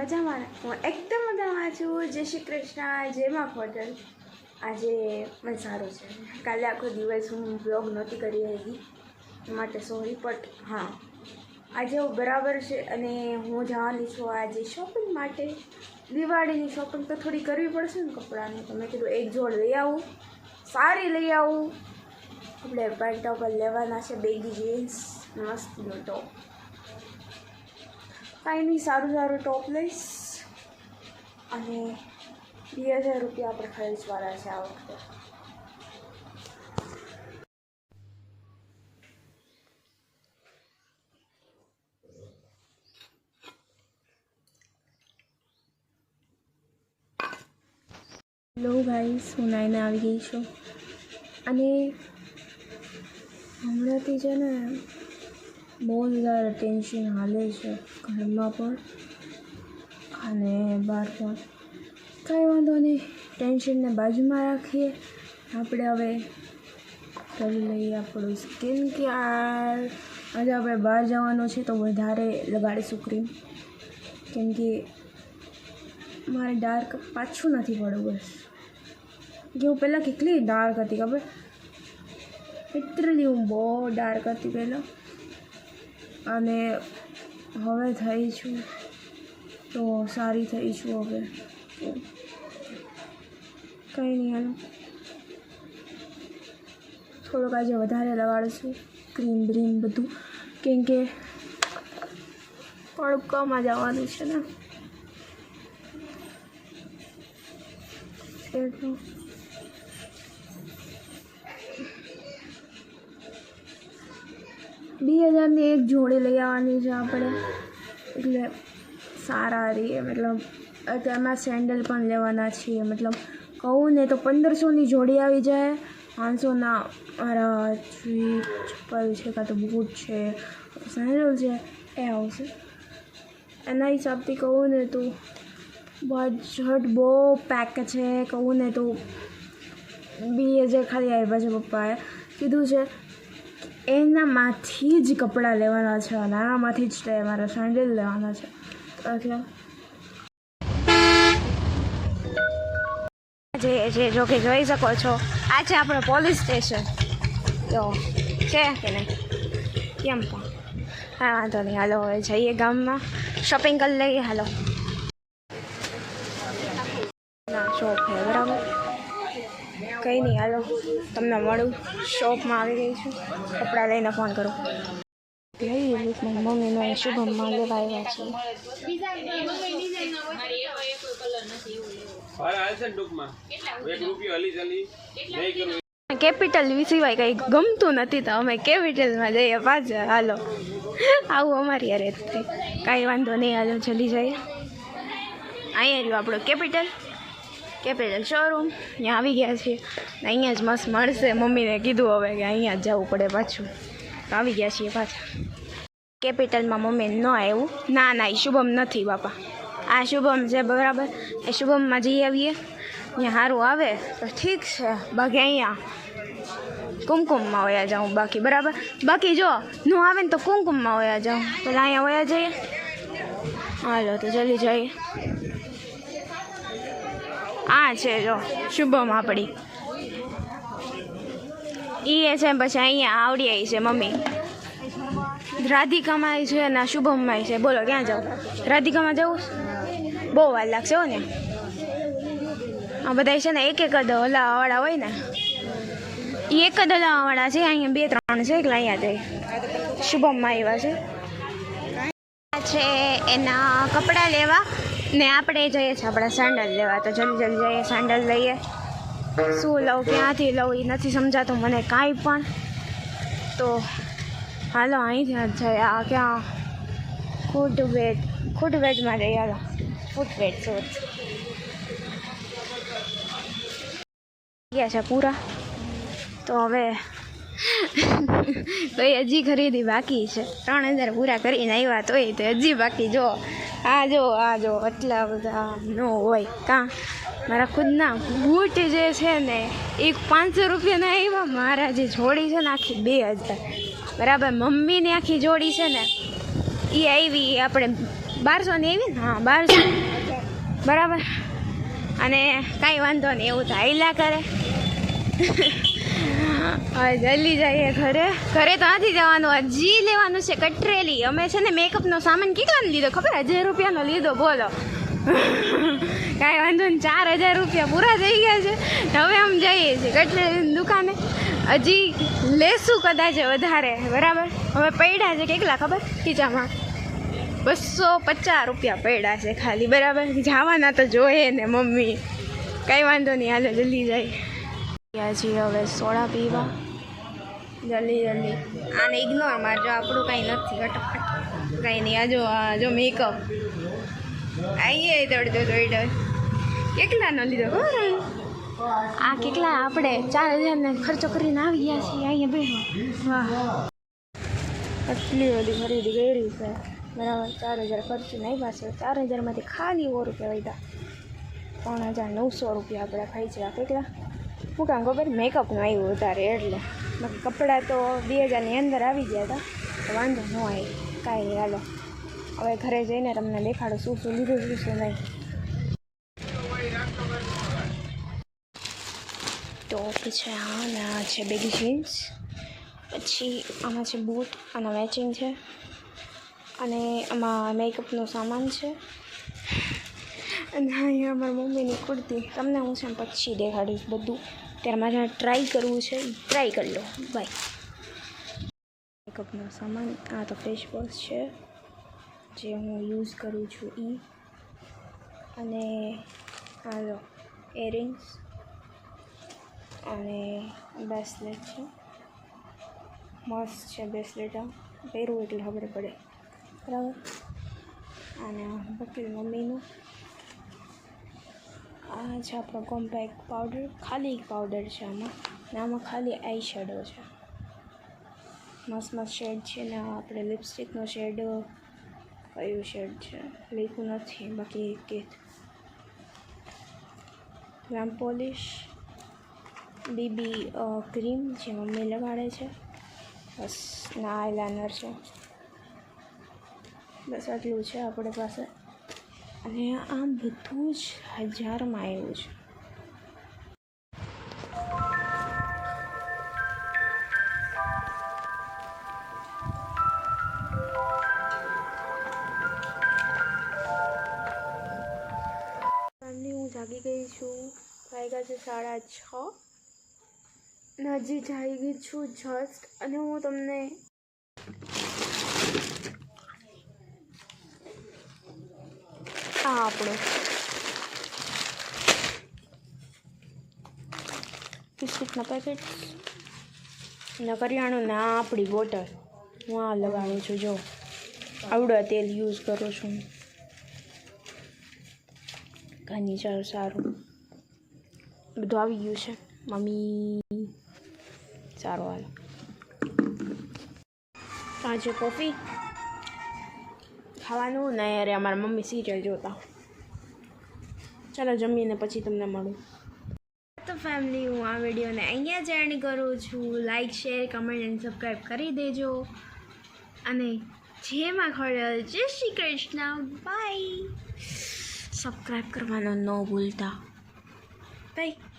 મજામાં. હું એકદમ મજામાં છું. જય શ્રી કૃષ્ણ. જય મા હોટલ આજે મને સારું છે. કાલે આખો દિવસ હું બ્લોગ નહોતી કરી હતી. માટે સોરી બટ હા. આજે હું બરાબર છે અને હું જવાની છું આજે શોપિંગ માટે. દિવાળીની શોપિંગ તો થોડી કરવી પડશે ને કપડાની. તો મેં કીધું એક જોડ લઈ આવું. સારી લઈ આવું. આપણે પેન્ટ ઉપર લેવાના છે, બેગી જીન્સ મસ્તનો ટોપ કાંઈ નહીં સારું સારું ટોપ લઈશ. અને બે હજાર રૂપિયા આપણે ખર્ચવાના છે આ વખતે. હેલો ગાઈસ, હું નાઈને આવી ગઈ છું. અને હમણાંથી છે ને બહુ વધારે ટેન્શન હાલે છે ઘરમાં પણ. અને બહાર પણ. કાંઈ વાંધો નહીં, ટેન્શનને બાજુમાં રાખીએ. આપણે હવે કરી લઈએ આપણું સ્કિન કેર. આજે આપણે બહાર જવાનું છે તો વધારે લગાડીશું ક્રીમ કેમ કે મારે ડાર્ક પાછું નથી પડવું બસ. કે હું પહેલાં કેટલી ડાર્ક હતી ખબર? એટલી હું બહુ ડાર્ક હતી પહેલાં. અને હવે થઈ છું. તો સારી થઈ છું હવે. કંઈ નહીં એનું થોડોક આજે વધારે લગાડીશું ક્રીમ બ્રીમ બધું. કેમ કે તડકામાં જવાનું છે ને. એટલું બે હજારની એક જોડી લઈ આવવાની છે આપણે. એટલે સારા રહીએ મતલબ તેમાં સેન્ડલ પણ લેવાના છીએ. મતલબ કહું ને તો પંદરસોની જોડી આવી જાય. પાંચસોના મારા ચપ્પલ છે, કાં તો બૂટ છે, સેન્ડલ છે, એ આવશે. એના હિસાબથી કહું ને તો બજટ બહુ પેક છે. કહું ને તો બે હજાર ખાલી આવ્યા છે પપ્પાએ. કીધું છે એનામાંથી જ કપડાં લેવાના છે અને આમાંથી જ તે મારા સેન્ડલ લેવાના છે. એટલે જે જે જો કે જોઈ શકો છો, આ છે આપણે પોલીસ સ્ટેશન જો, છે કે નહીં? કેમ પણ? હા, વાંધો નહીં. હાલો, હવે જઈએ ગામમાં. શોપિંગ કરી લઈએ, હાલો. ના શોપ છે, બરાબર. કંઈ નહીં હાલો. તમને મળું. શોપમાં આવી ગઈ છું. કપડાં લઈને ફોન કરું. લઈ લીધું મારી મમ્મીનો શુભમમાં લેવા આવ્યા છે. કેપિટલ સિવાય કંઈ ગમતું નથી તો અમે કેપિટલમાં જઈએ પાછા. હાલો. આવું અમારી અરે કાંઈ વાંધો નહીં હાલો જલ્દી જઈએ અહીંયા રહ્યું આપણું કેપિટલ કેપિટલ શોરૂમ અહીંયા આવી ગયા છીએ. અહીંયા જ મસ્ત મળશે. મમ્મીને કીધું હવે કે અહીંયા જ જવું પડે પાછું. તો આવી ગયા છીએ પાછા. કેપિટલમાં મમ્મી ન આવ્યું. ના ના એ શુભમ નથી બાપા. આ શુભમ છે, બરાબર? એ શુભમમાં જઈ આવીએ. અહીંયા સારું આવે. તો ઠીક છે. બાકી અહીંયા કુમકુમમાં વયા જાઉં બાકી, બરાબર? બાકી જો, ન આવે ને તો કુમકુમમાં વયા જાઉં. પેલા અહીંયા વયા જઈએ. હાલો, તો જલ્દી જઈએ. આ છે, જો, શુભમ આપણી એ છે પછી અહીંયા આવડી આવી છે મમ્મી. રાધિકામાં છે ને શુભમમાં છે. બોલો, ક્યાં જાવ રાધિકામાં જવું બહુ વાર લાગશે હો ને. આ બધા છે ને એક એક જ હલાવાવાળા હોય ને. એ એક જ હલાવાવાળા છે, અહીંયા બે ત્રણ છે, એટલે અહીંયા જાય. શુભમમાં આવ્યા છે. છે એના કપડાં લેવા. ને આપણે જઈએ છીએ આપણા સેન્ડલ લેવા. તો જલ્દી જલ્દી જઈએ સેન્ડલ લઈએ. શું લઉં, ક્યાંથી લઉં એ નથી સમજાતું મને કાંઈ પણ. તો હાલો, અહીંથી જઈએ આ ક્યાં? ફૂટ વેટ ફૂટ વેટમાં જઈએ, હાલો. ફૂટ વેટ શોધ ગયા છે પૂરા. તો હવે તો એ હજી ખરીદી બાકી છે. ત્રણ હજાર પૂરા કરીને આવ્યા તોય તો હજી બાકી, જો. આ જો આ જો, એટલા બધા ન હોય. કાં? મારા ખુદના બૂટ જે છે ને, એક પાંચસો રૂપિયાના આવ્યા મારા જે જોડી છે ને, આખી બે હજાર. બરાબર, મમ્મીની આખી જોડી છે ને એ આવી આપણે બારસોની આવી ને? હા, બારસો. બરાબર. અને કાંઈ વાંધો નહીં, એવું તો હાઈલા કરે. હવે જલ્દી જઈએ ઘરે. ઘરે તો નથી જવાનું. હજી લેવાનું છે, કટરેલી. અમે છે ને મેકઅપનો સામાન કેટલાનો લીધો. ખબર હજાર રૂપિયાનો લીધો, બોલો. કાંઈ વાંધો નહીં, ચાર હજાર રૂપિયા પૂરા થઈ ગયા છે. હવે આમ જઈએ છીએ કટરેલીની દુકાને. હજી લેશું કદાચ વધારે, બરાબર? હવે પડ્યા છે કેટલા ખબર? ખીચામાં. બસો પચાસ રૂપિયા પડ્યા છે ખાલી, બરાબર? જવાના તો જોઈએ ને મમ્મી. કાંઈ વાંધો નહીં, હાલો, જલ્દી જાય છીએ હવે સોડા પીવા જલ્દી જલ્દી. આને ઇગ્નોર મારજો આપણું કાંઈ નથી કટકટ કાંઈ નહીં આ જો મેકઅપ આઈએ દોડતો કેટલા કેટલાનો લીધો ખબર આ કેટલા આપણે? ચાર હજારને ખર્ચો કરીને આવી ગયા છીએ અહીંયા બેઠો વાહ. આટલી બધી ખરીદી કરી છે. બરાબર ચાર હજાર ખર્ચી આવ્યા છે. ચાર હજારમાંથી ખાલી સો રૂપિયા વધ્યા ત્રણ હજાર નવસો રૂપિયા આપણે ખાઈ છે આ કેટલા? શું કાં ખબર મેકઅપનું આવ્યું વધારે એટલે. બાકી કપડાં તો બે હજારની અંદર આવી ગયા હતા. તો વાંધો ન આવી, કાંઈ નહીં, હાલો. હવે ઘરે જઈને તમને દેખાડો શું શું લીધું શું શું નહીં. ટોપ છે હા ને આ છે બેગી જીન્સ પછી આમાં છે બૂટ આના મેચિંગ છે. અને આમાં મેકઅપનો સામાન છે. અને અહીંયા મારા મમ્મીની કુર્તી. તમને હું છે પછી દેખાડીશ બધું. ત્યારે મારે ટ્રાય કરવું છે. ટ્રાય કરી લો. બાય મેકઅપનો સામાન. આ તો ફેસ વોશ છે, જે હું યુઝ કરું છું એ અને આ લો એરિંગ્સ અને બ્રેસલેટ છે. મસ્ત છે બ્રેસલેટ પહેરવું એટલે ખબર પડે. બરાબર? અને બકરી મમ્મીનું. આ છે આપણો કોમ્પેક્ટ પાવડર, ખાલી એક પાવડર છે આમાં. ને આમાં ખાલી આઈ શેડો છે. મસ્ત મસ્ત શેડ છે ને આપણે લિપસ્ટિકનો શેડ કયું શેડ છે? લખ્યું નથી, બાકી કે ગ્રામ પોલિશ બીબી ક્રીમ જે મમ્મી લગાડે છે. બસ, ના આઈલાઇનર છે. બસ આટલું છે આપણી પાસે. અને આ બધું જ હજારમાં આવ્યું છે. હું જાગી ગઈ છું. વાગ્યા છે સાડા છ. અને હજી જાગી છું જસ્ટ અને હું તમને આ આપણો બિસ્કિટના પેકેટ ને કરિયાણું ને આ આપણી બોટલ હું આ લગાડું છું, જો. આવડા તેલ યુઝ કરું છું કાંઈ ચાલો સારું. બધું આવી ગયું છે. મમ્મી. સારું હાલો. આજે કોફી ખાવાનું ને અરે અમારા મમ્મી સિરિયલ જોતા. ચાલો જમીને પછી તમને મળું. તો ફેમિલી હું આ વિડીયોને અહીંયા જ એન્ડ કરું છું. Like share comment and subscribe કરી દેજો. અને જેમાં ખોડલ જય શ્રી કૃષ્ણ. બાય સબસ્ક્રાઈબ કરવાનું ન ભૂલતા. બાય